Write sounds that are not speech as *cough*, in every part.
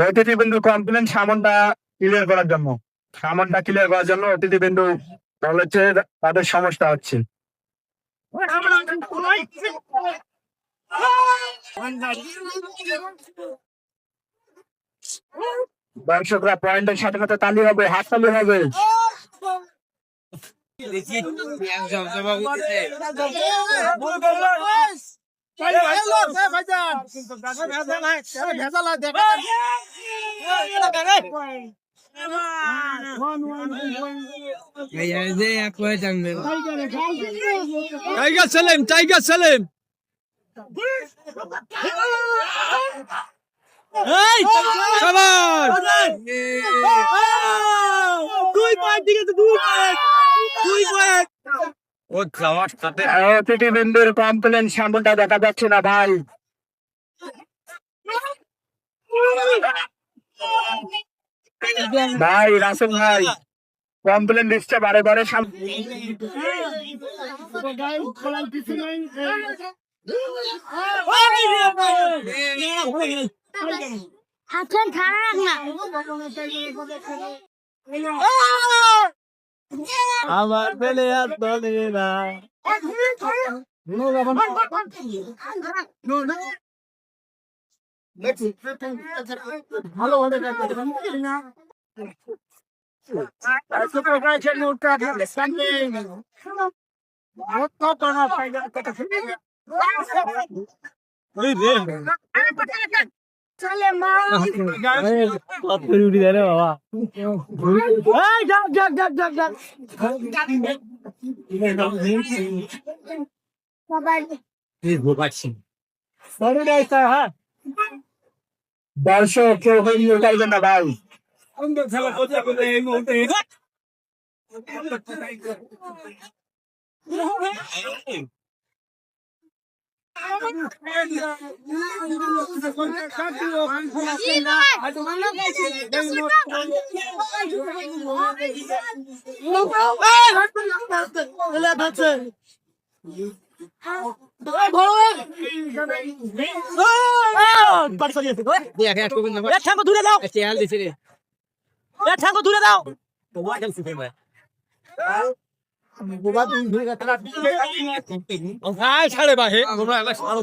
অতিথি বিন্দু complain সামনটা clear করার জন্য সামনটা ক্লিয়ার করার জন্য অতিথি বিন্দু বলেছে তাদের সমস্যা হচ্ছে দর্শকরা পয়েন্টের সাথে সাথে তালি হবে হাত তালি হবে টাইগার সেলিম টাইগার সেলিম এই সবার দুই পয়েন্ট ঠিক আছে দুই পয়েন্ট দুই পয়েন্ট ও যাওয়ার সাথে কমপ্লেন সামনটা দেখা যাচ্ছে না ভাই ভাই রাসেল ভাই কমপ্লেন দিচ্ছে বারে বারে সাম- হাতখান না আমার পেলে আর দলে না। রে। দর্শক কেউ হয়নি না ভাই এই দূরে দাও ঠাঙ্গো দূরে দাও ভাই ছাড়ে বাহে আমরা এলা সারো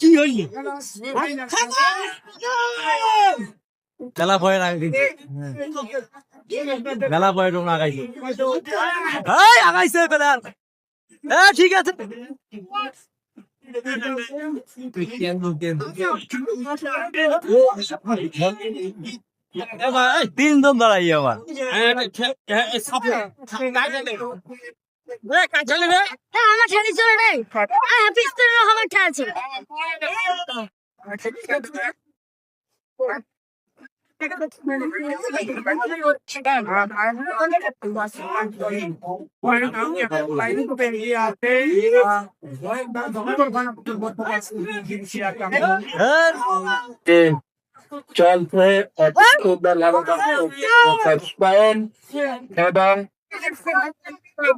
কি *laughs* হইলি মেলা ভয় না মেলা ভয় তোমরা আগাইছো আগাইছে বেলার এ ঠিক আছে তিন জন দাঁড়াই আমার আমার ঠেলি চলে রে হ্যাঁ পিস্তলের আমার ঠেল আছে চলছে এবং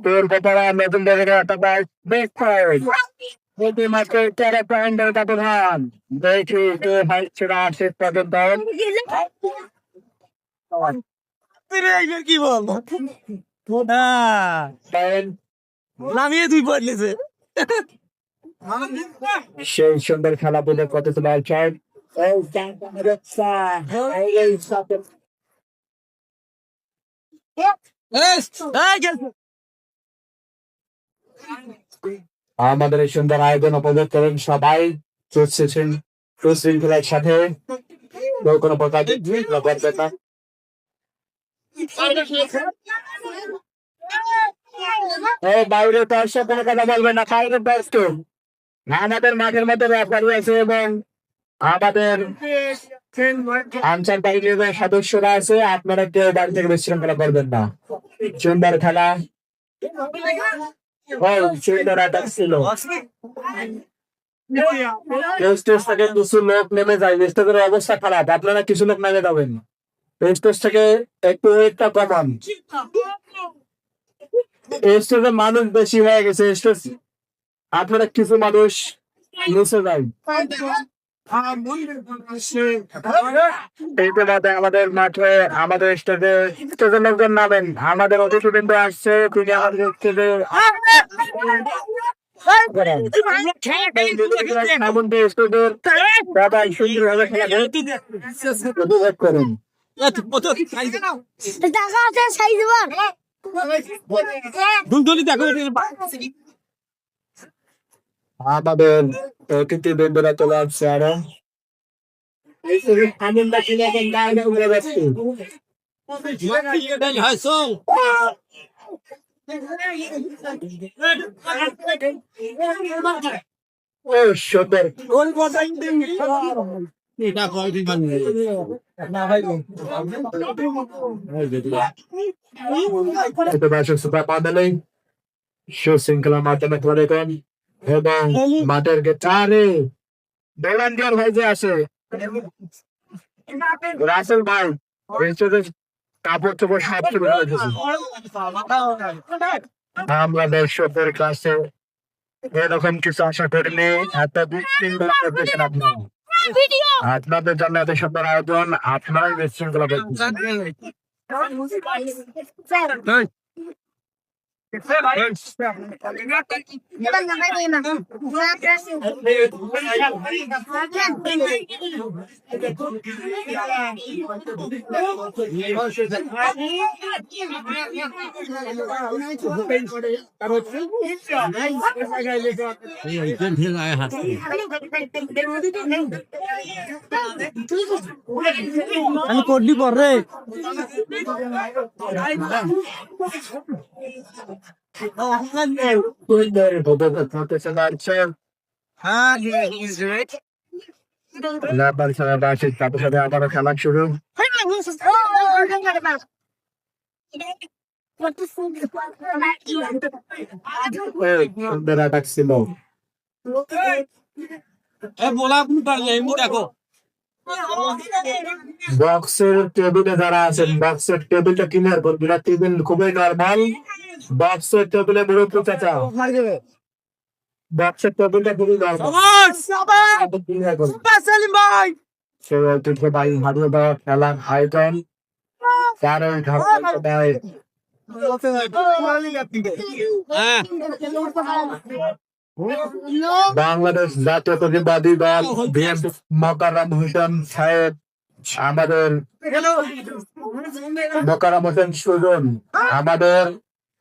তোর ব্যাপারে নতুন কে হাইছে শেষ পর্যন্ত কি বল পয়েন্ট নামিয়ে তুই বদলেছে সেই সুন্দর খেলা বলে কত তোমার আমাদের এই সুন্দর আয়োজন উপভোগ করেন সবাই সুশৃঙ্খলার সাথে কোনো প্রকার না বাইরে সাথে কোনো কথা বলবে না বাইরে ব্যস্ত আমাদের মাঠের মধ্যে ব্যাপার রয়েছে এবং আমাদের আনসার বাহিনীর সদস্যরা আছে, আপনারা কেউ বাড়ি থেকে বিশৃঙ্খলা করবেন না। সুন্দর খেলা। আটাক ছিল। স্টেজ থেকে লোক নেমে যায় অবস্থা খারাপ। আপনারা কিছু লোক যাবেন। থেকে একটু মানুষ বেশি হয়ে গেছে আপনারা কিছু মানুষ নিচে বাদে আমাদের মাঠে আমাদের স্টেজে স্টেজের লোকজন নামেন আমাদের অতিথিবৃন্দ আসছে তিনি আমাদের স্টেজে নামুন স্টেজের দাদা সুন্দরভাবে খেলা উপভোগ করুন টাকা আছে সাইজ বার দুলদুলি দেখো আমাদের অতিথি বৃন্দরা চলে আসছে আরও। super মাধ্যমে দেখেন এবং মাঠের গেটারে ভলান্টিয়ার ভাই যে আসে। রাসেল ভাই কাপড় চোপড় সব আমরা দর্শকদের কাছে এরকম কিছু আশা করিনি এত বিশৃঙ্খলা করতেছেন ভিডিও আপনাদের জন্য এত সুন্দর আয়োজন আপনারাই বিশৃঙ্খলা করতেছেন আমি করলি পরে সুন্দর উপভোগ করতেছে দর্শক লাভার সারা বাসের সাথে সাথে আবারও খেলা শুরু এই সুন্দর অ্যাটাক ছিল বলা পারলে এমনি দেখো বক্সের টেবিলে যারা আছেন বক্সের টেবিলটা ক্লিয়ার করবেন না টেবিল খুবই নর্মাল বক্সের টেবিলে বিরুদ্ধে চাচা বক্সের টেবিলটা খুবই দেওয়া খেলার আয়োজন হ্যাঁ। বাংলাদেশ জাতীয়তাবাদী দল মকারাম হোসেন সাহেব আমাদের মকারাম হোসেন সুজন আমাদের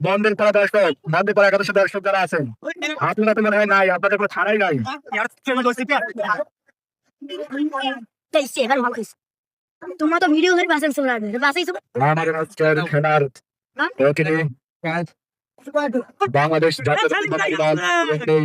মন্দির পাড়া দর্শক বন্ধের পাড়া একাদশ দর্শক যারা আছেন। আপনারা তো মনে হয় নাই আপনাদের কোনো ছাড়াই নাই। তোমরা তো ভিডিও করে বাসেই আমার খেলার ওকে বাংলাদেশ জাতীয়তাবাদী দল